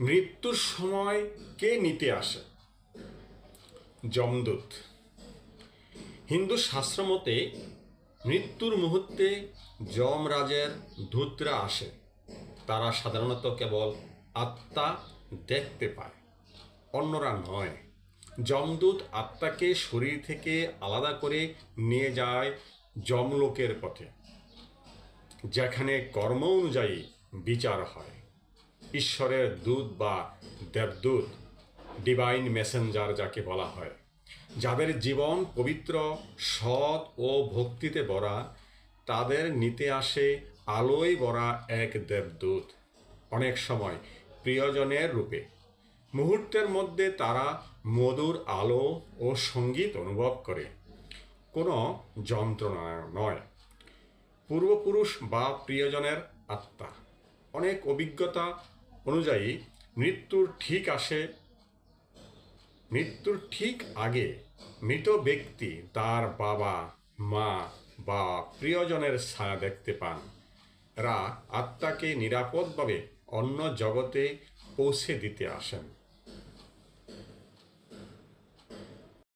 মৃত্যুর সময় কে নিতে আসে? যমদূত। হিন্দু শাস্ত্র মতে মৃত্যুর মুহূর্তে যমরাজের দূতরা আসে। তারা সাধারণত কেবল আত্মা দেখতে পায়, অন্যরা নয়। যমদূত আত্মাকে শরীর থেকে আলাদা করে নিয়ে যায় যমলোকের পথে, যেখানে কর্ম অনুযায়ী বিচার হয়। ঈশ্বরের দূত বা দেবদূত ডিভাইন মেসেঞ্জার যাকে বলা হয়। যাদের জীবন পবিত্র, সৎ ও ভক্তিতে ভরা, তাদের নিতে আসে আলোয় ভরা এক দেবদূত। অনেক সময় প্রিয়জনের রূপে। মুহূর্তের মধ্যে তারা মধুর আলো ও সংগীত অনুভব করে। কোনো যন্ত্রণা নয়। পূর্বপুরুষ বা প্রিয়জনের আত্মা। অনেক অভিজ্ঞতা অনুযায়ী মৃত্যুর ঠিক আসে, মৃত্যুর ঠিক আগে মৃত ব্যক্তি তার বাবা, মা বা প্রিয়জনের ছায়া দেখতে পান। রা আত্মাকে নিরাপদভাবে অন্য জগতে পৌঁছে দিতে আসেন।